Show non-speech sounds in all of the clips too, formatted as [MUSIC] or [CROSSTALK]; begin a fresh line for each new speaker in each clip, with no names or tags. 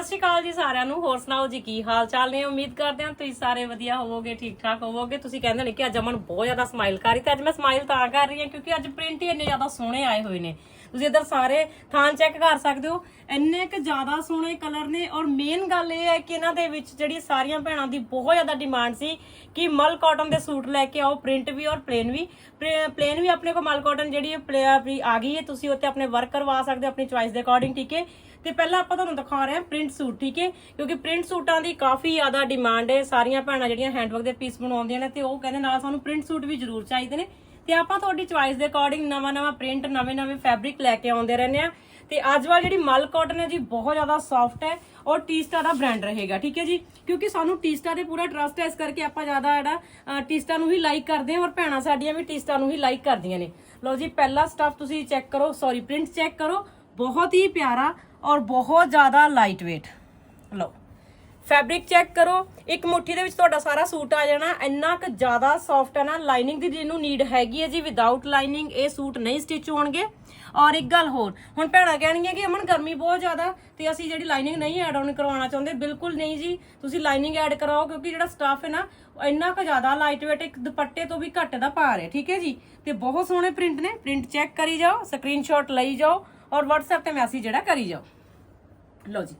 ਸਤਿ ਸ਼੍ਰੀ ਅਕਾਲ ਜੀ ਸਾਰਿਆਂ ਨੂੰ। ਹੋਰ ਸੁਣਾਓ ਜੀ, ਕੀ ਹਾਲ ਚਾਲ ਨੇ? ਉਮੀਦ ਕਰਦੇ ਹਾਂ ਤੁਸੀਂ ਸਾਰੇ ਵਧੀਆ ਹੋਵੋਗੇ ਠੀਕ ਠਾਕ ਹੋਵੋਗੇ। ਤੁਸੀਂ ਕਹਿੰਦੇ ਨੇ ਕਿ ਅੱਜ ਅਮਨ ਬਹੁਤ ਜ਼ਿਆਦਾ ਸਮਾਈਲ ਕਰ ਰਹੀ ਤੇ ਅੱਜ ਮੈਂ ਸਮਾਈਲ ਤਾਂ ਕਰ ਰਹੀ ਹਾਂ ਕਿਉਂਕਿ ਅੱਜ ਪ੍ਰਿੰਟ ਹੀ ਇੰਨੇ ਜ਼ਿਆਦਾ ਸੋਹਣੇ ਆਏ ਹੋਏ ਨੇ। ਤੁਸੀਂ ਇੱਧਰ ਸਾਰੇ ਥਾਂ ਚੈੱਕ ਕਰ ਸਕਦੇ ਹੋ। ਇੰਨੇ ਕੁ ਜ਼ਿਆਦਾ ਸੋਹਣੇ ਕਲਰ ਨੇ ਔਰ ਮੇਨ ਗੱਲ ਇਹ ਹੈ ਕਿ ਇਹਨਾਂ ਦੇ ਵਿੱਚ ਜਿਹੜੀ ਸਾਰੀਆਂ ਭੈਣਾਂ ਦੀ ਬਹੁਤ ਜ਼ਿਆਦਾ ਡਿਮਾਂਡ ਸੀ ਕਿ ਮਲ ਕਾਟਨ ਦੇ ਸੂਟ ਲੈ ਕੇ ਆਓ ਪ੍ਰਿੰਟ ਵੀ ਔਰ ਪਲੇਨ ਵੀ। ਪਲੇਨ ਵੀ ਆਪਣੇ ਕੋਲ ਮਲ ਕਾਟਨ ਜਿਹੜੀ ਆ ਗਈ ਹੈ। ਤੁਸੀਂ ਉੱਤੇ ਆਪਣੇ ਵਰਕ ਕਰਵਾ ਸਕਦੇ ਹੋ, ਆਪਣੀ ਚੁਆਇਸ ਦੇ ਅਕੋਰਡਿੰਗ ਠੀਕ ਹੈ? ਤੇ ਪਹਿਲਾਂ ਆਪਾਂ ਤੁਹਾਨੂੰ ਦਿਖਾ ਰਹੇ ਹਾਂ ਪ੍ਰਿੰਟ ਸੂਟ ਠੀਕ ਹੈ? ਕਿਉਂਕਿ ਪ੍ਰਿੰਟ ਸੂਟਾਂ ਦੀ ਕਾਫੀ ਜ਼ਿਆਦਾ ਡਿਮਾਂਡ ਹੈ। ਸਾਰੀਆਂ ਭੈਣਾਂ ਜਿਹੜੀਆਂ ਹੈਂਡਵਰਕ ਦੇ ਪੀਸ ਬਣਾਉਂਦੀਆਂ ਨੇ ਤੇ ਉਹ ਕਹਿੰਦੇ ਨਾਲ ਸਾਨੂੰ ਪ੍ਰਿੰਟ ਸੂਟ ਵੀ ਜ਼ਰੂਰ ਚਾਹੀਦੇ ਨੇ। ਤੇ ਆਪਾਂ ਤੁਹਾਡੀ ਚੁਆਇਸ ਦੇ ਅਕੋਰਡਿੰਗ ਨਵਾਂ ਨਵਾਂ ਪ੍ਰਿੰਟ ਨਵੇਂ ਨਵੇਂ ਫੈਬਰਿਕ ਲੈ ਕੇ ਆਉਂਦੇ ਰਹਿੰਦੇ ਆ ਤੇ ਅੱਜ ਵਾਲੀ ਜਿਹੜੀ ਮਲ ਕਾਟਨ ਹੈ ਜੀ, ਬਹੁਤ ਜ਼ਿਆਦਾ ਸੌਫਟ ਹੈ ਔਰ ਟੀਸਟਾ ਦਾ ਬ੍ਰਾਂਡ ਰਹੇਗਾ, ਠੀਕ ਹੈ ਜੀ? ਕਿਉਂਕਿ ਸਾਨੂੰ ਟੀਸਟਾ ਤੇ ਪੂਰਾ ਟਰਸਟ ਹੈ, ਇਸ ਕਰਕੇ ਆਪਾਂ ਜ਼ਿਆਦਾ ਜਿਹੜਾ ਟੀਸਟਾ ਨੂੰ ਹੀ ਲਾਈਕ ਕਰਦੇ ਹਾਂ ਔਰ ਭੈਣਾਂ ਸਾਡੀਆਂ ਵੀ ਟੀਸਟਾ ਨੂੰ ਹੀ ਲਾਈਕ ਕਰਦੀਆਂ ਨੇ। ਲਓ ਜੀ, ਪਹਿਲਾ ਸਟਫ ਤੁਸੀਂ ਚੈੱਕ ਕਰੋ ਸੌਰੀ ਪ੍ਰਿੰਟ ਚੈੱਕ ਕਰੋ। ਬਹੁਤ ਹੀ ਪਿਆਰਾ ਔਰ ਬਹੁਤ ਜ਼ਿਆਦਾ ਲਾਈਟ weight ਲਓ। ਫੈਬਰਿਕ ਚੈੱਕ ਕਰੋ। ਇੱਕ ਮੁੱਠੀ ਦੇ ਵਿੱਚ ਤੁਹਾਡਾ ਸਾਰਾ ਸੂਟ ਆ ਜਾਣਾ। ਇੰਨਾ ਕੁ ਜ਼ਿਆਦਾ ਸੌਫਟ ਹੈ ਨਾ ਲਾਈਨਿੰਗ ਦੀ ਜਿਹਨੂੰ ਨੀਡ ਹੈਗੀ ਹੈ ਜੀ ਵਿਦਆਊਟ ਲਾਈਨਿੰਗ ਇਹ ਸੂਟ ਨਹੀਂ ਸਟਿਚ ਹੋਣਗੇ। ਔਰ ਇੱਕ ਗੱਲ ਹੋਰ, ਹੁਣ ਭੈਣਾਂ ਕਹਿਣਗੀਆਂ ਕਿ ਅਮਨ ਗਰਮੀ ਬਹੁਤ ਜ਼ਿਆਦਾ ਤੇ ਅਸੀਂ ਜਿਹੜੀ ਲਾਈਨਿੰਗ ਨਹੀਂ ਐਡ ਆਨ ਕਰਵਾਉਣਾ ਚਾਹੁੰਦੇ, ਬਿਲਕੁਲ ਨਹੀਂ ਜੀ। ਤੁਸੀਂ ਲਾਈਨਿੰਗ ਐਡ ਕਰਾਓ ਕਿਉਂਕਿ ਜਿਹੜਾ ਸਟਾਫ ਹੈ ਨਾ, ਇੰਨਾ ਕੁ ਜ਼ਿਆਦਾ ਲਾਈਟ weight ਇੱਕ ਦੁਪੱਟੇ ਤੋਂ ਵੀ ਘੱਟ ਦਾ ਭਾਰ ਹੈ, ਠੀਕ ਹੈ ਜੀ? ਤੇ ਬਹੁਤ ਸੋਹਣੇ ਪ੍ਰਿੰਟ ਨੇ ਪ੍ਰਿੰਟ ਚੈੱਕ ਕਰੀ ਜਾਓ ਸਕਰੀਨਸ਼ਾਟ ਲਈ ਜਾਓ ਔਰ WhatsApp ਤੇ ਮੈਸੇਜ ਜਿਹੜਾ ਕਰੀ ਜਾਓ। ਲਓ ਜੀ।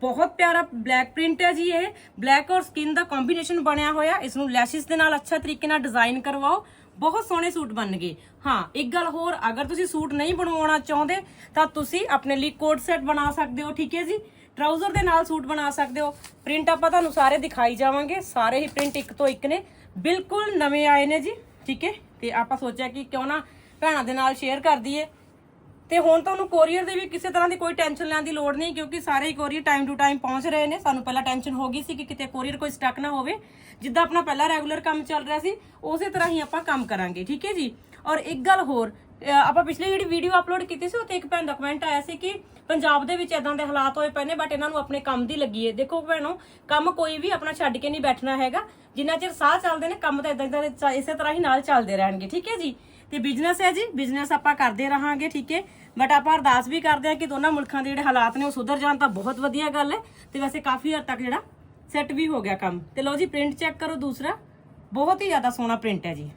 ਬਹੁਤ ਪਿਆਰਾ ਬਲੈਕ ਪ੍ਰਿੰਟ ਹੈ ਜੀ ਇਹ। ਬਲੈਕ ਔਰ ਸਕਿਨ ਦਾ ਕੰਬੀਨੇਸ਼ਨ ਬਣਿਆ ਹੋਇਆ। ਇਸ ਨੂੰ ਲੈਸ਼ਿਸ ਦੇ ਨਾਲ ਅੱਛਾ ਤਰੀਕੇ ਨਾਲ ਡਿਜ਼ਾਈਨ ਕਰਵਾਓ। ਬਹੁਤ ਸੋਹਣੇ ਸੂਟ ਬਣਨਗੇ ਹਾਂ, ਇੱਕ ਗੱਲ ਹੋਰ, ਅਗਰ ਤੁਸੀਂ ਸੂਟ ਨਹੀਂ ਬਣਵਾਉਣਾ ਚਾਹੁੰਦੇ, ਤਾਂ ਤੁਸੀਂ ਆਪਣੇ ਲਈ ਕੋਟ ਸੈਟ ਬਣਾ ਸਕਦੇ ਹੋ, ਠੀਕ ਹੈ ਜੀ? ਟਰਾਊਜ਼ਰ ਦੇ ਨਾਲ ਸੂਟ ਬਣਾ ਸਕਦੇ ਹੋ। ਪ੍ਰਿੰਟ ਆਪਾਂ ਤੁਹਾਨੂੰ ਸਾਰੇ ਦਿਖਾਈ ਜਾਵਾਂਗੇ। ਸਾਰੇ ਹੀ ਪ੍ਰਿੰਟ ਇੱਕ ਤੋਂ ਇੱਕ ਨੇ। ਬਿਲਕੁਲ ਨਵੇਂ ਆਏ ਨੇ ਜੀ, ਠੀਕ ਹੈ? ਤੇ ਆਪਾਂ ਸੋਚਿਆ ਕਿ ਕਿਉਂ ਨਾ ਭੈਣਾਂ ਦੇ ਨਾਲ ਸ਼ੇਅਰ ਕਰ ਦਈਏ। ਤੇ ਹੁਣ ਤੁਹਾਨੂੰ ਕੋਰੀਅਰ ਦੇ ਵੀ ਕਿਸੇ ਤਰ੍ਹਾਂ ਦੀ ਕੋਈ ਟੈਨਸ਼ਨ ਲੈਣ ਦੀ ਲੋੜ ਨਹੀਂ, ਕਿਉਂਕਿ ਸਾਰੇ ਹੀ ਕੋਰੀਅਰ ਟਾਈਮ ਟੂ ਟਾਈਮ ਪਹੁੰਚ ਰਹੇ ਨੇ। ਸਾਨੂੰ ਪਹਿਲਾਂ ਟੈਨਸ਼ਨ ਹੋ ਗਈ ਸੀ ਕਿ ਕਿਤੇ ਕੋਰੀਅਰ ਕੋਈ ਸਟਕ ਨਾ ਹੋਵੇ। ਜਿੱਦਾਂ ਆਪਣਾ ਪਹਿਲਾ ਰੈਗੂਲਰ ਕੰਮ ਚੱਲ ਰਿਹਾ ਸੀ, ਉਸੇ ਤਰ੍ਹਾਂ ਹੀ ਆਪਾਂ ਕੰਮ ਕਰਾਂਗੇ, ਠੀਕ ਹੈ ਜੀ? ਔਰ ਇੱਕ ਗੱਲ ਹੋਰ ਆਪਾਂ ਪਿਛਲੀ ਜਿਹੜੀ ਵੀਡੀਓ ਅਪਲੋਡ ਕੀਤੀ ਸੀ ਉੱਤੇ ਇੱਕ ਭੈਣ ਦਾ ਕਮੈਂਟ ਆਇਆ ਸੀ ਕਿ ਪੰਜਾਬ ਦੇ ਵਿੱਚ ਇਦਾਂ ਦੇ ਹਾਲਾਤ ਹੋਏ ਪਏ ਨੇ ਬਟ ਇਹਨਾਂ ਨੂੰ ਆਪਣੇ ਕੰਮ ਦੀ ਲੱਗੀ ਹੈ ਦੇਖੋ ਭੈਣੋ, ਕੰਮ ਕੋਈ ਵੀ ਆਪਣਾ ਛੱਡ ਕੇ ਨਹੀਂ ਬੈਠਣਾ ਹੈਗਾ। ਜਿੰਨਾ ਚਿਰ ਸਾਹ ਚੱਲਦੇ ਨੇ, ਕੰਮ ਤਾਂ ਇਦਾਂ ਇਦਾਂ ਇਸੇ ਤਰ੍ਹਾਂ ਹੀ ਨਾਲ ਚੱਲਦੇ ਰਹਿਣਗੇ, ਠੀਕ ਹੈ ਜੀ? ਤੇ ਬਿਜ਼ਨਸ ਹੈ ਜੀ ਬਿਜ਼ਨਸ ਆਪਾਂ ਕਰਦੇ ਰਹਾਂਗੇ, ਠੀਕ ਹੈ? ਬਟ ਆਪਾਂ ਅਰਦਾਸ ਵੀ ਕਰਦੇ ਹਾਂ ਕਿ ਦੋਨਾਂ ਮੁਲਕਾਂ ਦੇ ਜਿਹੜੇ ਹਾਲਾਤ ਨੇ ਉਹ ਸੁਧਰ ਜਾਣ ਤਾਂ ਬਹੁਤ ਵਧੀਆ ਗੱਲ ਹੈ। ਤੇ ਵੈਸੇ ਕਾਫੀ ਹੱਦ ਤੱਕ ਜਿਹੜਾ ਸੈੱਟ ਵੀ ਹੋ ਗਿਆ ਕੰਮ। ਤੇ ਲਓ ਜੀ ਪ੍ਰਿੰਟ ਚੈੱਕ ਕਰੋ ਦੂਸਰਾ। ਬਹੁਤ ਹੀ ਜ਼ਿਆਦਾ ਸੋਹਣਾ ਪ੍ਰਿੰਟ ਹੈ ਜੀ।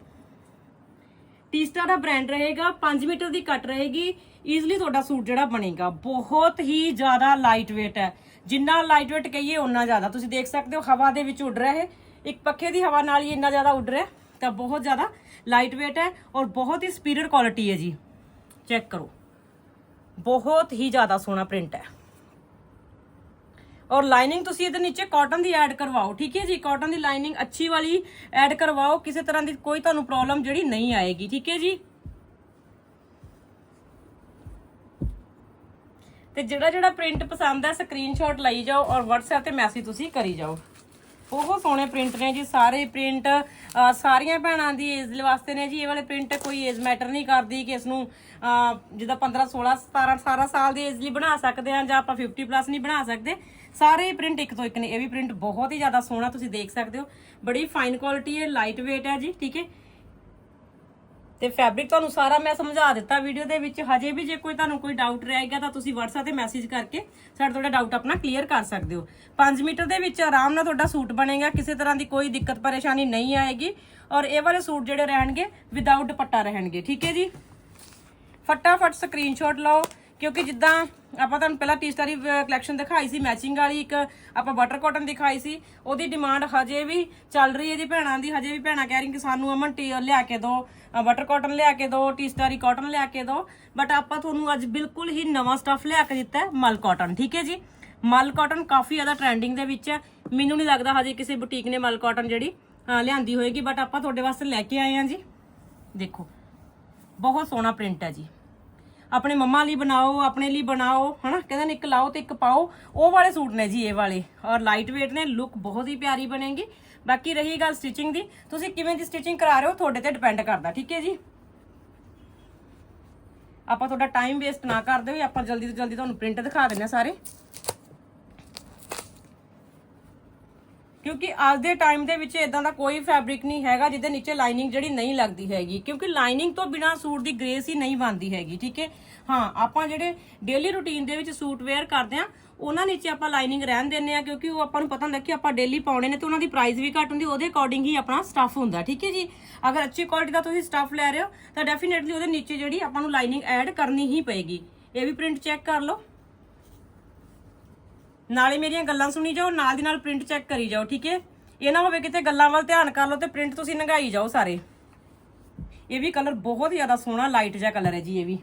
ਟੀਸਟਾ ਦਾ ਬ੍ਰਾਂਡ ਰਹੇਗਾ 5 ਮੀਟਰ ਦੀ ਕੱਟ ਰਹੇਗੀ। ਈਜ਼ੀਲੀ ਤੁਹਾਡਾ ਸੂਟ ਜਿਹੜਾ ਬਣੇਗਾ, ਬਹੁਤ ਹੀ ਜ਼ਿਆਦਾ ਲਾਈਟ weight ਹੈ। ਜਿੰਨਾ ਲਾਈਟ weight ਕਹੀਏ ਉਨਾ ਜ਼ਿਆਦਾ। ਤੁਸੀਂ ਦੇਖ ਸਕਦੇ ਹੋ, ਹਵਾ ਦੇ ਵਿੱਚ ਉੱਡ ਰਿਹਾ ਹੈ ਇੱਕ ਪੱਖੇ ਦੀ ਹਵਾ ਨਾਲ ਹੀ ਇੰਨਾ ਜ਼ਿਆਦਾ ਉੱਡ ਰਿਹਾ। ਤਾਂ ਬਹੁਤ ਜ਼ਿਆਦਾ ਲਾਈਟ weight ਹੈ ਔਰ ਬਹੁਤ ਹੀ superior ਕੁਆਲਿਟੀ ਹੈ ਜੀ। ਚੈੱਕ ਕਰੋ। ਬਹੁਤ ਹੀ ਜ਼ਿਆਦਾ ਸੋਹਣਾ ਪ੍ਰਿੰਟ ਹੈ। ਔਰ ਲਾਈਨਿੰਗ ਤੁਸੀਂ ਇਹਦੇ ਨੀਚੇ ਕਾਟਨ ਦੀ ਐਡ ਕਰਵਾਓ, ਠੀਕ ਹੈ ਜੀ? ਕਾਟਨ ਦੀ ਲਾਈਨਿੰਗ ਅੱਛੀ ਵਾਲੀ ਐਡ ਕਰਵਾਓ, ਕਿਸੇ ਤਰ੍ਹਾਂ ਦੀ ਕੋਈ ਤੁਹਾਨੂੰ ਪ੍ਰੋਬਲਮ ਜਿਹੜੀ ਨਹੀਂ ਆਏਗੀ, ਠੀਕ ਹੈ ਜੀ? ਤੇ ਜਿਹੜਾ ਜਿਹੜਾ ਪ੍ਰਿੰਟ ਪਸੰਦ ਹੈ ਸਕਰੀਨਸ਼ਾਟ ਲਈ ਜਾਓ ਔਰ WhatsApp ਤੇ ਮੈਸੇਜ ਤੁਸੀਂ ਕਰੀ ਜਾਓ। ਬਹੁਤ ਸੋਹਣੇ ਪ੍ਰਿੰਟ ਨੇ ਜੀ, ਸਾਰੇ ਪ੍ਰਿੰਟ ਸਾਰੀਆਂ ਭੈਣਾਂ ਦੀ ਏਜ ਵਾਸਤੇ ਨੇ ਜੀ, ਇਹ ਵਾਲੇ ਪ੍ਰਿੰਟ ਕੋਈ ਏਜ ਮੈਟਰ ਨਹੀਂ ਕਰਦੀ ਕਿ ਇਸ ਨੂੰ ਜਿੱਦਾਂ 15 16 17 18 ਸਾਲ ਦੀ ਏਜ ਲਈ ਬਣਾ ਸਕਦੇ ਆ ਜਾਂ ਆਪਾਂ 50 ਪਲੱਸ ਨਹੀਂ ਬਣਾ ਸਕਦੇ। ਸਾਰੇ ਪ੍ਰਿੰਟ ਇੱਕ ਤੋਂ ਇੱਕ ਨੇ, ਇਹ ਵੀ ਪ੍ਰਿੰਟ ਬਹੁਤ ਹੀ ਜ਼ਿਆਦਾ ਸੋਹਣਾ ਤੁਸੀਂ ਦੇਖ ਸਕਦੇ ਹੋ। ਬੜੀ ਫਾਈਨ ਕੁਆਲਿਟੀ ਹੈ ਲਾਈਟ weight ਹੈ ਜੀ, ਠੀਕ ਹੈ। ਤੇ ਫੈਬਰਿਕ ਤੁਹਾਨੂੰ ਸਾਰਾ ਮੈਂ ਸਮਝਾ ਦਿੱਤਾ ਵੀਡੀਓ ਦੇ ਵਿੱਚ। ਹਜੇ ਵੀ ਜੇ ਕੋਈ ਤੁਹਾਨੂੰ ਕੋਈ ਡਾਊਟ ਰਹੇਗਾ ਤਾਂ ਤੁਸੀਂ WhatsApp ਤੇ ਮੈਸੇਜ ਕਰਕੇ ਸਾਡਾ ਤੁਹਾਡਾ ਡਾਊਟ ਆਪਣਾ ਕਲੀਅਰ ਕਰ ਸਕਦੇ ਹੋ। 5 ਮੀਟਰ ਦੇ ਵਿੱਚ ਆਰਾਮ ਨਾਲ ਤੁਹਾਡਾ ਸੂਟ ਬਣੇਗਾ, ਕਿਸੇ ਤਰ੍ਹਾਂ ਦੀ ਕੋਈ ਦਿੱਕਤ ਪਰੇਸ਼ਾਨੀ ਨਹੀਂ ਆਏਗੀ ਔਰ ਇਹ ਵਾਲੇ ਸੂਟ ਜਿਹੜੇ ਰਹਿਣਗੇ ਵਿਦਆਊਟ ਦੁਪੱਟਾ ਰਹਿਣਗੇ। ਠੀਕ ਹੈ ਜੀ? ਫਟਾਫਟ ਸਕਰੀਨਸ਼ਾਟ ਲਓ। ਕਿਉਂਕਿ ਜਿੱਦਾਂ ਆਪਾਂ ਤੁਹਾਨੂੰ ਪਹਿਲਾਂ ਟੀਸਟਾਰੀ ਕਲੈਕਸ਼ਨ ਦਿਖਾਈ ਸੀ ਮੈਚਿੰਗ ਵਾਲੀ ਇੱਕ ਆਪਾਂ ਬਟਰ ਕਾਟਨ ਦਿਖਾਈ ਸੀ, ਉਹਦੀ ਡਿਮਾਂਡ ਹਜੇ ਵੀ ਚੱਲ ਰਹੀ ਹੈ ਜੀ ਭੈਣਾਂ ਦੀ, ਹਜੇ ਵੀ ਭੈਣਾਂ ਕਹਿ ਰਹੀਆਂ ਕਿ ਸਾਨੂੰ ਅਮਨ ਟੀ ਲਿਆ ਕੇ ਦਿਓ ਬਟਰ ਕਾਟਨ ਲਿਆ ਕੇ ਦਿਓ ਟੀਸਟਾਰੀ ਕਾਟਨ ਲਿਆ ਕੇ ਦਿਓ ਬਟ ਆਪਾਂ ਤੁਹਾਨੂੰ ਅੱਜ ਬਿਲਕੁਲ ਹੀ ਨਵਾਂ ਸਟੱਫ ਲਿਆ ਕੇ ਦਿੱਤਾ ਹੈ ਮਲ ਕਾਟਨ ਠੀਕ ਹੈ ਜੀ? ਮਲ ਕਾਟਨ ਕਾਫੀ ਜ਼ਿਆਦਾ ਟ੍ਰੈਂਡਿੰਗ ਦੇ ਵਿੱਚ ਹੈ, ਮੈਨੂੰ ਨਹੀਂ ਲੱਗਦਾ ਹਜੇ ਕਿਸੇ ਬੁਟੀਕ ਨੇ ਮਲ ਕਾਟਨ ਜਿਹੜੀ ਲਿਆਂਦੀ ਹੋਏਗੀ ਬਟ ਆਪਾਂ ਤੁਹਾਡੇ ਵਾਸਤੇ ਲੈ ਕੇ ਆਏ ਹਾਂ ਜੀ। ਦੇਖੋ, ਬਹੁਤ ਸੋਹਣਾ ਪ੍ਰਿੰਟ ਹੈ ਜੀ। ਆਪਣੇ ਮੰਮਾ ਲਈ ਬਣਾਓ, ਆਪਣੇ ਲਈ ਬਣਾਓ, ਹਨਾ? ਕਹਿੰਦੇ ਨੇ ਇੱਕ ਲਾਓ ਤੇ ਇੱਕ ਪਾਓ। ਉਹ ਵਾਲੇ ਸੂਟ ਨੇ ਜੀ, ਇਹ ਵਾਲੇ। ਔਰ ਲਾਈਟ weight ਨੇ ਲੁੱਕ ਬਹੁਤ ਹੀ ਪਿਆਰੀ ਬਣੇਗੀ। ਬਾਕੀ ਰਹੀ ਗੱਲ ਸਟਿਚਿੰਗ ਦੀ। ਤੁਸੀਂ ਕਿਵੇਂ ਦੀ ਸਟਿਚਿੰਗ ਕਰਾ ਰਹੇ ਹੋ, ਤੁਹਾਡੇ ਤੇ ਡਿਪੈਂਡ ਕਰਦਾ, ਠੀਕ ਹੈ ਜੀ? ਆਪਾਂ ਤੁਹਾਡਾ ਟਾਈਮ ਵੇਸਟ ਨਾ ਕਰਦੇ ਹੋਏ, ਆਪਾਂ ਜਲਦੀ ਤੋਂ ਜਲਦੀ ਤੁਹਾਨੂੰ ਪ੍ਰਿੰਟ ਦਿਖਾ ਦਿੰਦੇ ਆ ਸਾਰੇ। ਕਿਉਂਕਿ ਅੱਜ ਦੇ ਟਾਈਮ ਦੇ ਵਿੱਚ ਇਦਾਂ ਦਾ ਕੋਈ ਫੈਬਰਿਕ ਨਹੀਂ ਹੈਗਾ ਜਿਹਦੇ ਨੀਚੇ ਲਾਈਨਿੰਗ ਜਿਹੜੀ ਨਹੀਂ ਲੱਗਦੀ ਹੈਗੀ। ਕਿਉਂਕਿ ਲਾਈਨਿੰਗ ਤੋਂ ਬਿਨਾ ਸੂਟ ਦੀ ਗ੍ਰੇਸ ਹੀ ਨਹੀਂ ਬਣਦੀ ਹੈਗੀ, ਠੀਕ ਹੈ? ਹਾਂ, ਆਪਾਂ ਜਿਹੜੇ ਡੇਲੀ ਰੁਟੀਨ ਦੇ ਵਿੱਚ ਸੂਟ ਵੇਅਰ ਕਰਦੇ ਆ ਉਹਨਾਂ ਨੀਚੇ ਆਪਾਂ ਲਾਈਨਿੰਗ ਰਹਿਣ ਦਿੰਨੇ ਆ ਕਿਉਂਕਿ ਉਹ ਆਪਾਂ ਨੂੰ ਪਤਾ ਹੁੰਦਾ ਕਿ ਆਪਾਂ ਡੇਲੀ ਪਾਉਣੇ ਨੇ ਤੇ ਉਹਨਾਂ ਦੀ ਪ੍ਰਾਈਸ ਵੀ ਘੱਟ ਹੁੰਦੀ, ਉਹਦੇ ਅਕੋਰਡਿੰਗ ਹੀ ਆਪਣਾ ਸਟੱਫ ਹੁੰਦਾ, ਠੀਕ ਹੈ ਜੀ? ਅਗਰ ਅੱਛੀ ਕੁਆਲਿਟੀ ਦਾ ਤੁਸੀਂ ਸਟੱਫ ਲੈ ਰਹੇ ਹੋ, ਤਾਂ ਡੈਫੀਨਿਟਲੀ ਉਹਦੇ ਨੀਚੇ ਜਿਹੜੀ ਆਪਾਂ ਨੂੰ ਲਾਈਨਿੰਗ ਐਡ ਕਰਨੀ ਹੀ ਪਏਗੀ। ਇਹ ਵੀ ਪ੍ਰਿੰਟ ਚੈੱਕ ਕਰ ਲਓ। ਨਾਲੇ ਮੇਰੀਆਂ ਗੱਲਾਂ ਸੁਣੀ ਜਾਓ, ਨਾਲ ਦੀ ਨਾਲ ਪ੍ਰਿੰਟ ਚੈੱਕ ਕਰੀ ਜਾਓ, ਠੀਕ ਹੈ? ਇਹ ਨਾ ਹੋਵੇ ਕਿਤੇ ਗੱਲਾਂ ਵੱਲ ਧਿਆਨ ਕਰ ਲਓ ਤੇ ਪ੍ਰਿੰਟ ਤੁਸੀਂ ਨੰਗਾਈ ਜਾਓ ਸਾਰੇ। ਇਹ ਵੀ ਕਲਰ ਬਹੁਤ ਜ਼ਿਆਦਾ ਸੋਹਣਾ ਲਾਈਟ ਜਿਹਾ ਕਲਰ ਹੈ ਜੀ ਇਹ ਵੀ।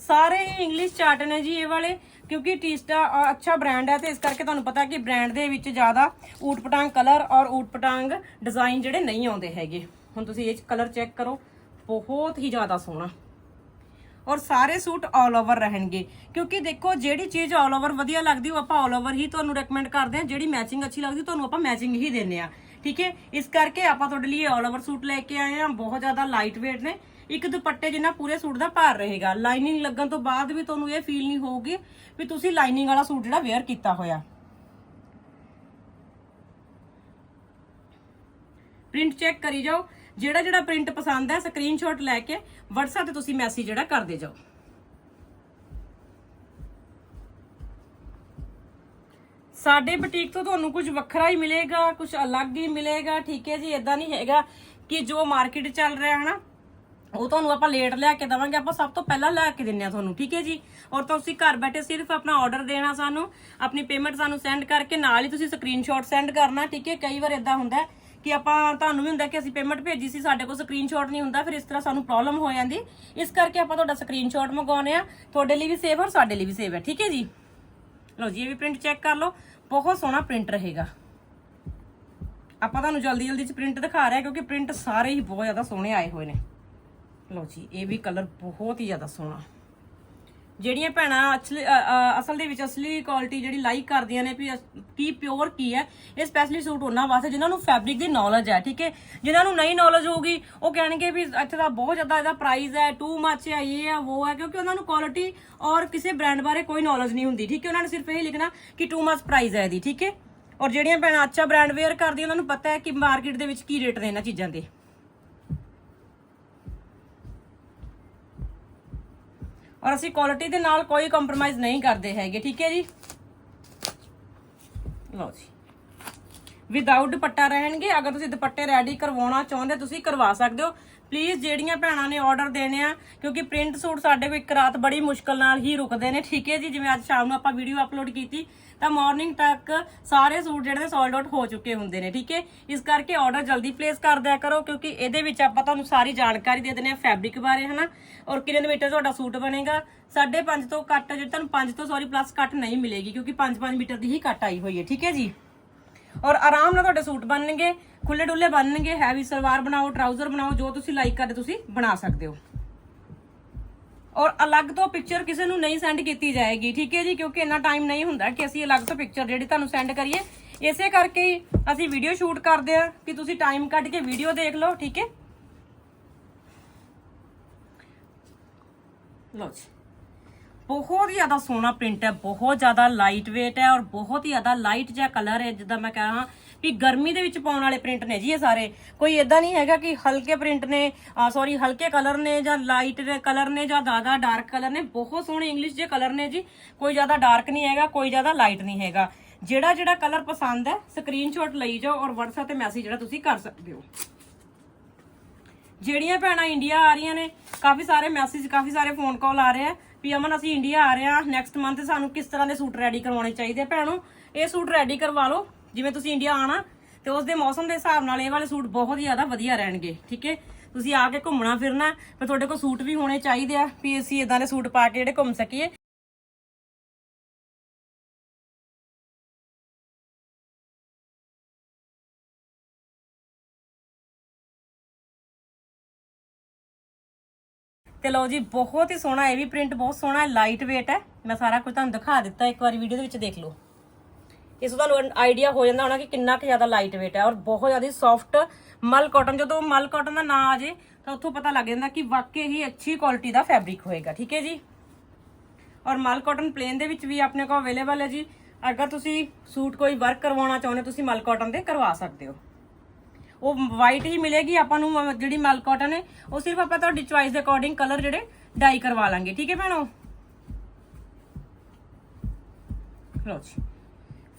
ਸਾਰੇ ਹੀ ਇੰਗਲਿਸ਼ ਚਾਰਟ ਨੇ ਜੀ ਇਹ ਵਾਲੇ, ਕਿਉਂਕਿ ਟੀਸਟਾ ਅੱਛਾ ਬ੍ਰਾਂਡ ਹੈ ਤੇ ਇਸ ਕਰਕੇ ਤੁਹਾਨੂੰ ਪਤਾ ਕਿ ਬ੍ਰਾਂਡ ਦੇ ਵਿੱਚ ਜ਼ਿਆਦਾ ਊਟ ਪਟਾਂਗ ਕਲਰ ਔਰ ਊਟ ਪਟਾਂਗ ਡਿਜ਼ਾਈਨ ਜਿਹੜੇ ਨਹੀਂ ਆਉਂਦੇ ਹੈਗੇ। ਹੁਣ ਤੁਸੀਂ ਇਹ ਕਲਰ ਚੈੱਕ ਕਰੋ, ਬਹੁਤ ਹੀ ਜ਼ਿਆਦਾ ਸੋਹਣਾ। ਔਰ ਸਾਰੇ ਸੂਟ ਆਲ ਓਵਰ ਰਹਿਣਗੇ। ਕਿਉਂਕਿ ਦੇਖੋ, ਜਿਹੜੀ ਚੀਜ਼ ਆਲ ਓਵਰ ਵਧੀਆ ਲੱਗਦੀ, ਉਹ ਆਪਾਂ ਆਲ ਓਵਰ ਹੀ ਤੁਹਾਨੂੰ ਰეკਮੈਂਡ ਕਰਦੇ ਹਾਂ। ਜਿਹੜੀ ਮੈਚਿੰਗ ਅੱਛੀ ਲੱਗਦੀ, ਤੁਹਾਨੂੰ ਆਪਾਂ ਮੈਚਿੰਗ ਹੀ ਦਿੰਨੇ ਆ ਠੀਕ ਹੈ? ਇਸ ਕਰਕੇ ਆਪਾਂ ਤੁਹਾਡੇ ਲਈ ਆਲ ਓਵਰ ਸੂਟ ਲੈ ਕੇ ਆਏ ਆ ਬਹੁਤ ਜ਼ਿਆਦਾ ਲਾਈਟ weight ਨੇ। ਇੱਕ ਦੁਪੱਟੇ ਜਿੰਨਾ ਪੂਰੇ ਸੂਟ ਦਾ ਭਾਰ ਰਹੇਗਾ। ਲਾਈਨਿੰਗ ਲੱਗਣ ਤੋਂ ਬਾਅਦ ਵੀ ਤੁਹਾਨੂੰ ਇਹ ਫੀਲ ਨਹੀਂ ਹੋਊਗੀ ਵੀ ਤੁਸੀਂ ਲਾਈਨਿੰਗ ਵਾਲਾ ਸੂਟ ਜਿਹੜਾ ਵੇਅਰ ਕੀਤਾ ਹੋਇਆ। ਪ੍ਰਿੰਟ ਚੈੱਕ ਕਰੀ ਜਾਓ। ਜਿਹੜਾ ਜਿਹੜਾ ਪ੍ਰਿੰਟ ਪਸੰਦ ਹੈ ਸਕਰੀਨਸ਼ਾਟ ਲੈ ਕੇ WhatsApp ਤੇ ਤੁਸੀਂ ਮੈਸੇਜ ਜਿਹੜਾ ਕਰਦੇ ਜਾਓ। ਸਾਡੇ ਬੁਟੀਕ ਤੋਂ ਤੁਹਾਨੂੰ ਕੁਝ ਵੱਖਰਾ ਹੀ ਮਿਲੇਗਾ, ਕੁਝ ਅਲੱਗ ਹੀ ਮਿਲੇਗਾ, ਠੀਕ ਹੈ ਜੀ? ਇਦਾਂ ਨਹੀਂ ਹੈਗਾ ਕਿ ਜੋ ਮਾਰਕੀਟ ਚੱਲ ਰਿਹਾ ਹੈ ਨਾ, ਉਹ ਤੁਹਾਨੂੰ ਆਪਾਂ ਲੇਟ ਲਿਆ ਕੇ ਦਵਾਂਗੇ। ਆਪਾਂ ਸਭ ਤੋਂ ਪਹਿਲਾਂ ਲਿਆ ਕੇ ਦਿੰਨੇ ਆ ਤੁਹਾਨੂੰ, ਠੀਕ ਹੈ ਜੀ? ਔਰ ਤੁਸੀਂ ਘਰ ਬੈਠੇ ਸਿਰਫ ਆਪਣਾ ਆਰਡਰ ਦੇਣਾ ਸਾਨੂੰ, ਆਪਣੀ ਪੇਮੈਂਟ ਸਾਨੂੰ ਸੈਂਡ ਕਰਕੇ ਨਾਲ ਹੀ ਤੁਸੀਂ ਸਕਰੀਨਸ਼ਾਟ ਸੈਂਡ ਕਰਨਾ, ਠੀਕ ਹੈ? ਕਈ ਵਾਰ ਇਦਾਂ ਹੁੰਦਾ ਹੈ ਕਿ ਆਪਾਂ ਤੁਹਾਨੂੰ ਵੀ ਹੁੰਦਾ ਕਿ ਅਸੀਂ ਪੇਮੈਂਟ ਭੇਜੀ ਸੀ, ਸਾਡੇ ਕੋਲ ਸਕਰੀਨਸ਼ਾਟ ਨਹੀਂ ਹੁੰਦਾ, ਫਿਰ ਇਸ ਤਰ੍ਹਾਂ ਸਾਨੂੰ ਪ੍ਰੋਬਲਮ ਹੋ ਜਾਂਦੀ। ਇਸ ਕਰਕੇ ਆਪਾਂ ਤੁਹਾਡਾ ਸਕਰੀਨਸ਼ਾਟ ਮੰਗਾਉਨੇ ਆ ਤੁਹਾਡੇ ਲਈ ਵੀ ਸੇਵ ਔਰ ਸਾਡੇ ਲਈ ਵੀ ਸੇਵ ਹੈ, ਠੀਕ ਹੈ ਜੀ? ਲਓ ਜੀ, ਇਹ ਵੀ ਪ੍ਰਿੰਟ ਚੈੱਕ ਕਰ ਲਓ। ਬਹੁਤ ਸੋਹਣਾ ਪ੍ਰਿੰਟ ਰਹੇਗਾ। ਆਪਾਂ ਤੁਹਾਨੂੰ ਜਲਦੀ ਜਲਦੀ ਚ ਪ੍ਰਿੰਟ ਦਿਖਾ ਰਹੇ ਹਾਂ, ਕਿਉਂਕਿ ਪ੍ਰਿੰਟ ਸਾਰੇ ਹੀ ਬਹੁਤ ਜ਼ਿਆਦਾ ਸੋਹਣੇ ਆਏ ਹੋਏ ਨੇ। ਲਓ ਜੀ, ਇਹ ਵੀ ਕਲਰ ਬਹੁਤ ਹੀ ਜ਼ਿਆਦਾ ਸੋਹਣਾ। ਜਿਹੜੀਆਂ ਭੈਣਾਂ ਅਸਲੀ ਅਸਲ ਦੇ ਵਿੱਚ ਅਸਲੀ ਕੁਆਲਿਟੀ ਜਿਹੜੀ ਲਾਈਕ ਕਰਦੀਆਂ ਨੇ ਵੀ ਅਸ- ਕੀ ਪਿਓਰ ਕੀ ਹੈ, ਇਹ ਸਪੈਸ਼ਲੀ ਸੂਟ ਉਹਨਾਂ ਵਾਸਤੇ ਜਿਨ੍ਹਾਂ ਨੂੰ ਫੈਬਰਿਕ ਦੀ ਨੌਲੇਜ ਹੈ, ਠੀਕ ਹੈ? ਜਿਨ੍ਹਾਂ ਨੂੰ ਨਹੀਂ ਨੌਲੇਜ ਹੋਊਗੀ, ਉਹ ਕਹਿਣਗੇ ਵੀ ਇੱਥੇ ਦਾ ਬਹੁਤ ਜ਼ਿਆਦਾ ਇਹਦਾ ਪ੍ਰਾਈਸ ਹੈ ਟੂ ਮੱਚ ਹੈ, ਇਹ ਹੈ, ਉਹ ਹੈ, ਕਿਉਂਕਿ ਉਹਨਾਂ ਨੂੰ ਕੁਆਲਿਟੀ ਔਰ ਕਿਸੇ ਬ੍ਰਾਂਡ ਬਾਰੇ ਕੋਈ ਨੌਲੇਜ ਨਹੀਂ ਹੁੰਦੀ, ਠੀਕ ਹੈ? ਉਹਨਾਂ ਨੇ ਸਿਰਫ ਇਹ ਲਿਖਣਾ ਕਿ ਟੂ ਮੱਚ ਪ੍ਰਾਈਸ ਹੈ ਇਹਦੀ, ਠੀਕ ਹੈ? ਔਰ ਜਿਹੜੀਆਂ ਭੈਣਾਂ ਅੱਛਾ ਬ੍ਰਾਂਡ ਵੇਅਰ ਕਰਦੀਆਂ, ਉਹਨਾਂ ਨੂੰ ਪਤਾ ਹੈ ਕਿ ਮਾਰਕੀਟ ਦੇ ਵਿੱਚ ਕੀ ਰੇਟ ਨੇ ਇਹਨਾਂ ਚੀਜ਼ਾਂ ਦੇ। ਔਰ ਅਸੀਂ ਕੁਆਲਿਟੀ ਦੇ ਨਾਲ ਕੋਈ ਕੰਪਰੋਮਾਈਜ਼ ਨਹੀਂ ਕਰਦੇ ਹੈਗੇ, ਠੀਕ ਹੈ ਜੀ? ਲਓ ਜੀ। ਵਿਦਆਊਟ ਦੁਪੱਟਾ ਰਹਿਣਗੇ, ਅਗਰ ਤੁਸੀਂ ਦੁਪੱਟੇ ਰੈਡੀ ਕਰਵਾਉਣਾ ਚਾਹੁੰਦੇ, ਤੁਸੀਂ ਕਰਵਾ ਸਕਦੇ ਹੋ। ਪਲੀਜ਼ ਜਿਹੜੀਆਂ ਭੈਣਾਂ ਨੇ ਆਰਡਰ ਦੇਣੇ ਆ, ਕਿਉਂਕਿ ਪ੍ਰਿੰਟ ਸੂਟ ਸਾਡੇ ਕੋਲ ਇੱਕ ਰਾਤ ਬੜੀ ਮੁਸ਼ਕਲ ਨਾਲ ਹੀ ਰੁਕਦੇ ਨੇ। ਠੀਕ ਹੈ ਜੀ, ਜਿਵੇਂ ਅੱਜ ਸ਼ਾਮ ਨੂੰ ਆਪਾਂ ਵੀਡੀਓ ਅਪਲੋਡ ਕੀਤੀ, ਤਾਂ ਮਾਰਨਿੰਗ ਤੱਕ ਸਾਰੇ ਸੂਟ ਜਿਹੜੇ ਨੇ ਸੋਲਡ ਆਊਟ ਹੋ ਚੁੱਕੇ ਹੁੰਦੇ ਨੇ, ਠੀਕ ਹੈ? ਇਸ ਕਰਕੇ ਆਰਡਰ ਜਲਦੀ ਪਲੇਸ ਕਰ ਦਿਆ ਕਰੋ, ਕਿਉਂਕਿ ਇਹਦੇ ਵਿੱਚ ਆਪਾਂ ਤੁਹਾਨੂੰ ਸਾਰੀ ਜਾਣਕਾਰੀ ਦੇ ਦਿੰਦੇ ਆ ਫੈਬਰਿਕ ਬਾਰੇ, ਹਨਾ? ਔਰ ਕਿੰਨੇ ਮੀਟਰ ਤੁਹਾਡਾ ਸੂਟ ਬਣੇਗਾ? 5.5 ਤੋਂ ਕੱਟ ਜੇ ਤੁਹਾਨੂੰ 5 ਤੋਂ ਸੌਰੀ ਪਲੱਸ ਕੱਟ ਨਹੀਂ ਮਿਲੇਗੀ, ਕਿਉਂਕਿ 5-5 ਮੀਟਰ ਦੀ ਹੀ ਕੱਟ ਆਈ ਹੋਈ ਹੈ, ਠੀਕ ਹੈ ਜੀ? ਔਰ ਆਰਾਮ ਨਾਲ ਤੁਹਾਡੇ ਸੂਟ ਬਣਨਗੇ ਖੁੱਲੇ ਡੁੱਲੇ ਬਣਨਗੇ ਹੈਵੀ ਸਲਵਾਰ ਬਣਾਓ ਟਰਾਊਜ਼ਰ ਬਣਾਓ, ਜੋ ਤੁਸੀਂ ਲਾਈਕ ਕਰਦੇ ਤੁਸੀਂ ਬਣਾ ਸਕਦੇ ਹੋ। ਔਰ ਅਲੱਗ ਤੋਂ ਪਿਕਚਰ ਕਿਸੇ ਨੂੰ ਨਹੀਂ ਸੈਂਡ ਕੀਤੀ ਜਾਏਗੀ, ਠੀਕ ਹੈ ਜੀ? ਕਿਉਂਕਿ ਇੰਨਾ ਟਾਈਮ ਨਹੀਂ ਹੁੰਦਾ ਕਿ ਅਸੀਂ ਅਲੱਗ ਤੋਂ ਪਿਕਚਰ ਜਿਹੜੀ ਤੁਹਾਨੂੰ ਸੈਂਡ ਕਰੀਏ। ਇਸੇ ਕਰਕੇ ਹੀ ਅਸੀਂ ਵੀਡੀਓ ਸ਼ੂਟ ਕਰਦੇ ਆ ਕਿ ਤੁਸੀਂ ਟਾਈਮ ਕੱਢ ਕੇ ਵੀਡੀਓ ਦੇਖ ਲਓ, ਠੀਕ ਹੈ? ਲਓ ਜੀ। ਬਹੁਤ ਹੀ ਜ਼ਿਆਦਾ ਸੋਹਣਾ ਪ੍ਰਿੰਟ ਹੈ, ਬਹੁਤ ਜ਼ਿਆਦਾ ਲਾਈਟ weight ਹੈ ਔਰ ਬਹੁਤ ਹੀ ਜ਼ਿਆਦਾ ਲਾਈਟ ਜਿਹਾ ਕਲਰ ਹੈ, ਜਿੱਦਾਂ ਮੈਂ ਕਹਾਂ ਵੀ ਗਰਮੀ ਦੇ ਵਿੱਚ ਪਾਉਣ ਵਾਲੇ ਪ੍ਰਿੰਟ ਨੇ ਜੀ ਇਹ ਸਾਰੇ। ਕੋਈ ਇਦਾਂ ਨਹੀਂ ਹੈਗਾ ਕਿ ਹਲਕੇ ਪ੍ਰਿੰਟ ਨੇ ਸੌਰੀ ਹਲਕੇ ਕਲਰ ਨੇ ਜਾਂ ਲਾਈਟ ਕਲਰ ਨੇ ਜਾਂ ਜ਼ਿਆਦਾ ਡਾਰਕ ਕਲਰ ਨੇ, ਬਹੁਤ ਸੋਹਣੇ ਇੰਗਲਿਸ਼ ਜੇ ਕਲਰ ਨੇ ਜੀ। ਕੋਈ ਜ਼ਿਆਦਾ ਡਾਰਕ ਨਹੀਂ ਹੈਗਾ, ਕੋਈ ਜ਼ਿਆਦਾ ਲਾਈਟ ਨਹੀਂ ਹੈਗਾ। ਜਿਹੜਾ ਜਿਹੜਾ ਕਲਰ ਪਸੰਦ ਹੈ ਸਕਰੀਨਸ਼ਾਟ ਲਈ ਜਾਓ ਔਰ WhatsApp ਤੇ ਮੈਸੇਜ ਜਿਹੜਾ ਤੁਸੀਂ ਕਰ ਸਕਦੇ ਹੋ। ਜਿਹੜੀਆਂ ਭੈਣਾਂ ਇੰਡੀਆ ਆ ਰਹੀਆਂ ਨੇ, ਕਾਫੀ ਸਾਰੇ ਮੈਸੇਜ ਕਾਫੀ ਸਾਰੇ ਫੋਨ ਕਾਲ ਆ ਰਹੇ ਆ। ਵੀ ਅਮਨ, ਅਸੀਂ ਇੰਡੀਆ ਆ ਰਹੇ ਆ ਨੈਕਸਟ ਮੰਥ ਸਾਨੂੰ ਕਿਸ ਤਰ੍ਹਾਂ ਦੇ ਸੂਟ ਰੈਡੀ ਕਰਵਾਉਣੇ ਚਾਹੀਦੇ ਆ? ਭੈਣੋ, ਇਹ ਸੂਟ ਰੈਡੀ ਕਰਵਾ ਲਓ। ਜਿਵੇਂ ਤੁਸੀਂ ਇੰਡੀਆ ਆਣਾ ਤੇ ਉਸ ਦੇ ਮੌਸਮ ਦੇ ਹਿਸਾਬ ਨਾਲ ਇਹ ਵਾਲੇ ਸੂਟ ਬਹੁਤ ਹੀ ਜ਼ਿਆਦਾ ਵਧੀਆ ਰਹਿਣਗੇ, ਠੀਕ ਹੈ? ਤੁਸੀਂ ਆ ਕੇ ਘੁੰਮਣਾ ਫਿਰਨਾ ਫਿਰ ਤੁਹਾਡੇ ਕੋਲ ਸੂਟ ਵੀ ਹੋਣੇ ਚਾਹੀਦੇ ਆ, ਵੀ ਅਸੀਂ ਇਦਾਂ ਦੇ ਸੂਟ ਪਾ ਕੇ ਜਿਹੜੇ ਘੁੰਮ ਸਕੀਏ। ਤੇ ਲਓ ਜੀ, ਬਹੁਤ ਹੀ ਸੋਹਣਾ, ਇਹ ਵੀ ਪ੍ਰਿੰਟ ਬਹੁਤ ਸੋਹਣਾ ਹੈ ਲਾਈਟ weight ਹੈ। ਮੈਂ ਸਾਰਾ ਕੁਝ ਤੁਹਾਨੂੰ ਦਿਖਾ ਦਿੱਤਾ, ਇੱਕ ਵਾਰੀ ਵੀਡੀਓ ਦੇ ਵਿੱਚ ਦੇਖ ਲਓ। ਇਸ ਤੋਂ ਤੁਹਾਨੂੰ ਆਈਡੀਆ ਹੋ ਜਾਂਦਾ ਹੋਣਾ ਕਿ ਕਿੰਨਾ ਕੁ ਜ਼ਿਆਦਾ ਲਾਈਟ weight ਹੈ ਔਰ ਬਹੁਤ ਜ਼ਿਆਦਾ ਸੌਫਟ ਮਲ ਕਾਟਨ ਜਦੋਂ ਮਲ ਕਾਟਨ ਦਾ ਨਾਂ ਆ ਜੇ, ਤਾਂ ਉੱਥੋਂ ਪਤਾ ਲੱਗ ਜਾਂਦਾ ਕਿ ਵਾਕਈ ਹੀ ਅੱਛੀ ਕੁਆਲਿਟੀ ਦਾ ਫੈਬਰਿਕ ਹੋਏਗਾ, ਠੀਕ ਹੈ ਜੀ? ਔਰ ਮਲ ਕਾਟਨ ਪਲੇਨ ਦੇ ਵਿੱਚ ਵੀ ਆਪਣੇ ਕੋਲ ਅਵੇਲੇਬਲ ਹੈ ਜੀ। ਅਗਰ ਤੁਸੀਂ ਸੂਟ ਕੋਈ ਵਰਕ ਕਰਵਾਉਣਾ ਚਾਹੁੰਦੇ ਤੁਸੀਂ ਮਲ ਕਾਟਨ ਦੇ ਕਰਵਾ ਸਕਦੇ ਹੋ। ਉਹ ਵਾਈਟ ਹੀ ਮਿਲੇਗੀ, ਆਪਾਂ ਨੂੰ ਜਿਹੜੀ ਮਲ ਕਾਟਨ ਹੈ, ਉਹ ਸਿਰਫ ਆਪਾਂ ਤੁਹਾਡੀ ਚੁਆਇਸ ਦੇ ਅਕੋਰਡਿੰਗ ਕਲਰ ਜਿਹੜੇ ਡਾਈ ਕਰਵਾ ਲਾਂਗੇ, ਠੀਕ ਹੈ ਭੈਣੋ? ਲਓ ਜੀ।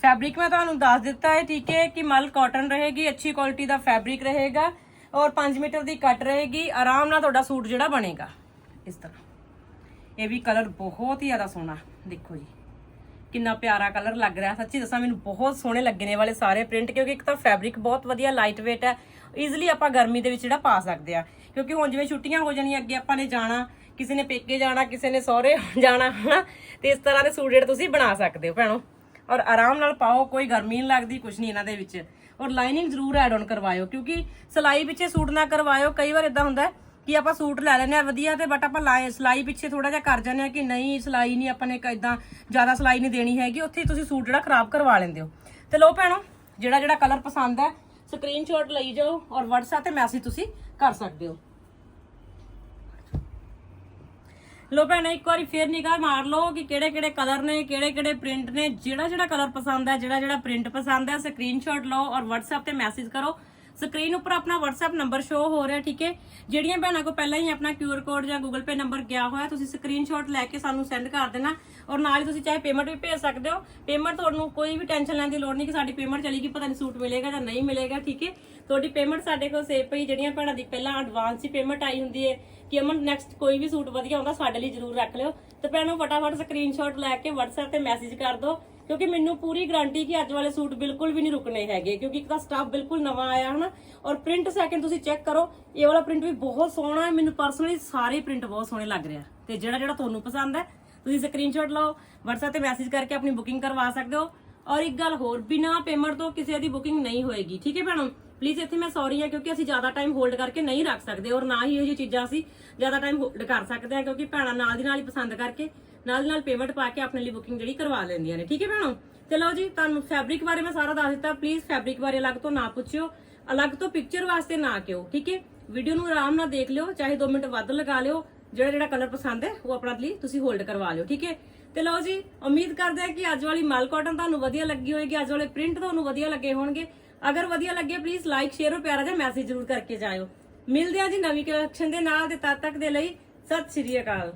ਫੈਬਰਿਕ ਮੈਂ ਤੁਹਾਨੂੰ ਦੱਸ ਦਿੱਤਾ ਹੈ, ਠੀਕ ਹੈ, ਕਿ ਮਲ ਕਾਟਨ ਰਹੇਗੀ, ਅੱਛੀ ਕੁਆਲਿਟੀ ਦਾ ਫੈਬਰਿਕ ਰਹੇਗਾ ਔਰ 5 ਮੀਟਰ ਦੀ ਕੱਟ ਰਹੇਗੀ, ਆਰਾਮ ਨਾਲ ਤੁਹਾਡਾ ਸੂਟ ਜਿਹੜਾ ਬਣੇਗਾ, ਇਸ ਤਰ੍ਹਾਂ। ਇਹ ਵੀ ਕਲਰ ਬਹੁਤ ਹੀ ਜ਼ਿਆਦਾ ਸੋਹਣਾ, ਦੇਖੋ ਜੀ। ਕਿੰਨਾ ਪਿਆਰਾ ਕਲਰ ਲੱਗ ਰਿਹਾ। ਸੱਚੀ ਦੱਸਾਂ, ਮੈਨੂੰ ਬਹੁਤ ਸੋਹਣੇ ਲੱਗੇ ਨੇ ਵਾਲੇ ਸਾਰੇ ਪ੍ਰਿੰਟ ਕਿਉਂਕਿ ਇੱਕ ਤਾਂ ਫੈਬਰਿਕ ਬਹੁਤ ਵਧੀਆ ਲਾਈਟ weight ਹੈ। ਈਜ਼ੀਲੀ ਆਪਾਂ ਗਰਮੀ ਦੇ ਵਿੱਚ ਜਿਹੜਾ ਪਾ ਸਕਦੇ ਆ ਕਿਉਂਕਿ ਹੁਣ ਜਿਵੇਂ ਛੁੱਟੀਆਂ ਹੋ ਜਾਣੀਆਂ, ਅੱਗੇ ਆਪਾਂ ਨੇ ਜਾਣਾ, ਕਿਸੇ ਨੇ ਪੇਕੇ ਜਾਣਾ, ਕਿਸੇ ਨੇ ਸਹੁਰੇ [LAUGHS] ਜਾਣਾ, ਹਨਾ? ਤੇ ਇਸ ਤਰ੍ਹਾਂ ਦੇ ਸੂਟ ਜਿਹੜੇ ਤੁਸੀਂ ਬਣਾ ਸਕਦੇ ਹੋ ਭੈਣੋ। ਔਰ ਆਰਾਮ ਨਾਲ ਪਾਓ, ਕੋਈ ਗਰਮੀ ਨਹੀਂ ਲੱਗਦੀ ਕੁਝ ਨਹੀਂ ਇਹਨਾਂ ਦੇ ਵਿੱਚ। ਔਰ ਲਾਈਨਿੰਗ ਜ਼ਰੂਰ ਐਡ ਆਨ ਕਰਵਾਇਓ, ਕਿਉਂਕਿ ਸਲਾਈ ਪਿੱਛੇ ਸੂਟ ਨਾ ਕਰਵਾਇਓ, ਕਈ ਵਾਰ ਇਦਾਂ ਹੁੰਦਾ ਕਿ ਆਪਾਂ ਸੂਟ ਲੈ ਲੈਨੇ ਆ ਵਧੀਆ ਤੇ ਬਟ ਆਪਾਂ ਲਾਏ, ਸਲਾਈ ਪਿੱਛੇ ਥੋੜਾ ਜਿਹਾ ਕਰ ਜਾਂਦੇ ਆ ਕਿ ਨਹੀਂ, ਸਲਾਈ ਨਹੀਂ ਆਪਾਂ ਨੇ ਇਦਾਂ ਜ਼ਿਆਦਾ ਸਲਾਈ ਨਹੀਂ ਦੇਣੀ ਹੈਗੀ, ਉੱਥੇ ਤੁਸੀਂ ਸੂਟ ਜਿਹੜਾ ਖਰਾਬ ਕਰਵਾ ਲੈਂਦੇ ਹੋ। ਤੇ ਲੋ ਭੈਣੋ, ਜਿਹੜਾ ਜਿਹੜਾ ਕਲਰ ਪਸੰਦ ਹੈ ਸਕਰੀਨਸ਼ਾਟ ਲਈ ਜਾਓ ਔਰ WhatsApp ਤੇ ਮੈਸੇਜ ਤੁਸੀਂ ਕਰ ਸਕਦੇ ਹੋ। ਲੋ ਭੈਣੇ, ਇੱਕ ਵਾਰੀ ਫੇਰ ਨਿਗਾਹ ਮਾਰ ਲਓ ਕਿ ਕਿਹੜੇ ਕਿਹੜੇ ਕਲਰ ਨੇ, ਕਿਹੜੇ ਕਿਹੜੇ ਪ੍ਰਿੰਟ ਨੇ, ਜਿਹੜਾ ਜਿਹੜਾ ਕਲਰ ਪਸੰਦ ਹੈ, ਜਿਹੜਾ ਜਿਹੜਾ ਪ੍ਰਿੰਟ ਪਸੰਦ ਹੈ ਸਕਰੀਨਸ਼ਾਟ ਲਓ ਔਰ WhatsApp ਤੇ ਮੈਸੇਜ ਕਰੋ ਸਕਰੀਨ ਉੱਪਰ ਆਪਣਾ WhatsApp ਨੰਬਰ ਸ਼ੋ ਹੋ ਰਿਹਾ, ਠੀਕ ਹੈ? ਜਿਹੜੀਆਂ ਭੈਣਾਂ ਕੋ ਪਹਿਲਾਂ ਹੀ ਆਪਣਾ QR ਕੋਡ ਜਾਂ Google Pay ਨੰਬਰ ਗਿਆ ਹੋਇਆ, ਤੁਸੀਂ ਸਕਰੀਨਸ਼ਾਟ ਲੈ ਕੇ ਸਾਨੂੰ ਸੈਂਡ ਕਰ ਦੇਣਾ ਔਰ ਨਾਲ ਹੀ ਤੁਸੀਂ ਚਾਹੇ ਪੇਮੈਂਟ ਵੀ ਭੇਜ ਸਕਦੇ ਹੋ। ਪੇਮੈਂਟ ਤੁਹਾਨੂੰ ਕੋਈ ਵੀ ਟੈਨਸ਼ਨ ਲੈਣ ਦੀ ਲੋੜ ਨਹੀਂ ਕਿ ਸਾਡੀ ਪੇਮੈਂਟ ਚਲੇਗੀ, ਪਤਾ ਨਹੀਂ ਸੂਟ ਮਿਲੇਗਾ ਜਾਂ ਨਹੀਂ ਮਿਲੇਗਾ, ਠੀਕ ਹੈ? ਤੁਹਾਡੀ ਪੇਮੈਂਟ ਸਾਡੇ ਕੋਲ ਸੇਵ ਪਈ ਜਿਹੜੀਆਂ ਭੈਣਾਂ ਦੀ ਪਹਿਲਾਂ ਐਡਵਾਂਸ ਹੀ ਪੇਮੈਂਟ ਆਈ ਹੁੰਦੀ ਹੈ ਕਿ ਅਮਨ ਨੈਕਸਟ ਕੋਈ ਵੀ ਸੂਟ ਵਧੀਆ ਹੁੰਦਾ ਸਾਡੇ ਲਈ ਜਰੂਰ ਰੱਖ ਲਿਓ। ਤੇ ਭੈਣੋ, ਫਟਾਫਟ ਸਕਰੀਨਸ਼ਾਟ ਲੈ ਕੇ WhatsApp ਤੇ ਮੈਸੇਜ ਕਰ ਦਿਓ। ਕਿਉਂਕਿ ਮੈਨੂੰ ਪੂਰੀ ਗਾਰੰਟੀ ਕਿ ਅੱਜ ਵਾਲੇ ਸੂਟ ਬਿਲਕੁਲ ਵੀ ਨਹੀਂ ਰੁਕਣੇ ਹੈਗੇ, ਕਿਉਂਕਿ ਇੱਕ ਤਾਂ ਸਟਾਫ ਬਿਲਕੁਲ ਨਵਾਂ ਆਇਆ ਹਨਾ, ਔਰ ਪ੍ਰਿੰਟ ਸੈਕਿੰਡ ਤੁਸੀਂ ਚੈੱਕ ਕਰੋ, ਇਹ ਵਾਲਾ ਪ੍ਰਿੰਟ ਵੀ ਬਹੁਤ ਸੋਹਣਾ ਹੈ, ਮੈਨੂੰ ਪਰਸਨਲੀ ਸਾਰੇ ਪ੍ਰਿੰਟ ਬਹੁਤ ਸੋਹਣੇ ਲੱਗ ਰਿਹਾ ਤੇ ਜਿਹੜਾ ਜਿਹੜਾ ਤੁਹਾਨੂੰ ਪਸੰਦ ਹੈ, ਤੁਸੀਂ ਸਕਰੀਨਸ਼ਾਟ ਲਓ, WhatsApp ਤੇ ਮੈਸੇਜ ਕਰਕੇ ਆਪਣੀ ਬੁਕਿੰਗ ਕਰਵਾ ਸਕਦੇ ਹੋ। ਔਰ ਇੱਕ ਗੱਲ ਹੋਰ, ਬਿਨਾ ਪੇਮੈਂਟ ਤੋਂ ਕਿਸੇ ਦੀ ਬੁਕਿੰਗ ਨਹੀਂ ਹੋਏਗੀ, ਠੀਕ ਹੈ ਭੈਣੋ? ਪਲੀਜ਼ ਇੱਥੇ ਮੈਂ ਸੌਰੀ ਹਾਂ ਕਿਉਂਕਿ ਅਸੀਂ ਜ਼ਿਆਦਾ ਟਾਈਮ ਹੋਲਡ ਕਰਕੇ ਨਹੀਂ ਰੱਖ ਸਕਦੇ, ਔਰ ਨਾ ਹੀ ਇਹੋ ਜਿਹੀ ਚੀਜ਼ਾਂ ਅਸੀਂ ਜ਼ਿਆਦਾ ਟਾਈਮ ਹੋਲਡ ਕਰ ਸਕਦੇ ਹਾਂ ਕਿਉਂਕਿ ਭੈਣਾਂ ਨਾਲ ਦੀ ਨਾਲ ਹੀ ਪਸੰਦ ਕਰਕੇ ਨਾਲ ਨਾਲ ਪੇਮੈਂਟ ਪਾ ਕੇ ਆਪਣੇ ਲਈ ਬੁਕਿੰਗ ਜਿਹੜੀ ਕਰਵਾ ਲੈਂਦੀਆਂ ਨੇ। ਠੀਕ ਹੈ ਭੈਣੋ? ਚਲੋ ਜੀ, ਤੁਹਾਨੂੰ ਫੈਬਰਿਕ ਬਾਰੇ ਮੈਂ ਸਾਰਾ ਦੱਸ ਦਿੱਤਾ। ਪਲੀਜ਼ ਫੈਬਰਿਕ ਬਾਰੇ ਅਲੱਗ ਤੋਂ ਨਾ ਪੁੱਛਿਓ, ਅਲੱਗ ਤੋਂ ਪਿਕਚਰ ਵਾਸਤੇ ਨਾ ਕਿਓ ਠੀਕ ਹੈ? ਵੀਡੀਓ ਨੂੰ ਆਰਾਮ ਨਾਲ ਦੇਖ ਲਿਓ, ਚਾਹੇ 2 ਮਿੰਟ ਵੱਧ ਲਗਾ ਲਿਓ, ਜਿਹੜਾ ਜਿਹੜਾ ਕਲਰ ਪਸੰਦ ਹੈ, ਉਹ ਆਪਣਾ ਲਈ ਤੁਸੀਂ ਹੋਲਡ ਕਰਵਾ ਲਿਓ, ਠੀਕ ਹੈ? ਤੇ ਲਓ ਜੀ, ਉਮੀਦ ਕਰਦੇ ਹਾਂ ਕਿ ਅੱਜ ਵਾਲੀ ਮਲ ਕਾਟਨ ਤੁਹਾਨੂੰ ਵਧੀਆ ਲੱਗੀ ਹੋਏਗੀ ਅੱਜ ਵਾਲੇ ਪ੍ਰਿੰਟ ਤੁਹਾਨੂੰ ਵਧੀਆ ਲੱਗੇ ਹੋਣਗੇ। ਅਗਰ ਵਧੀਆ ਲੱਗੇ ਪਲੀਜ਼ ਲਾਈਕ ਸ਼ੇਅਰ ਔਰ ਪਿਆਰਾ ਜਿਹਾ ਮੈਸੇਜ ਜ਼ਰੂਰ ਕਰਕੇ ਜਾਇਓ। ਮਿਲਦੇ ਆ ਜੀ ਨਵੀਂ ਕਲੈਕਸ਼ਨ ਦੇ ਨਾਲ ਤੇ ਤਦ ਤੱਕ ਦੇ ਲਈ ਸਤਿ ਸ਼੍ਰੀ ਅਕਾਲ।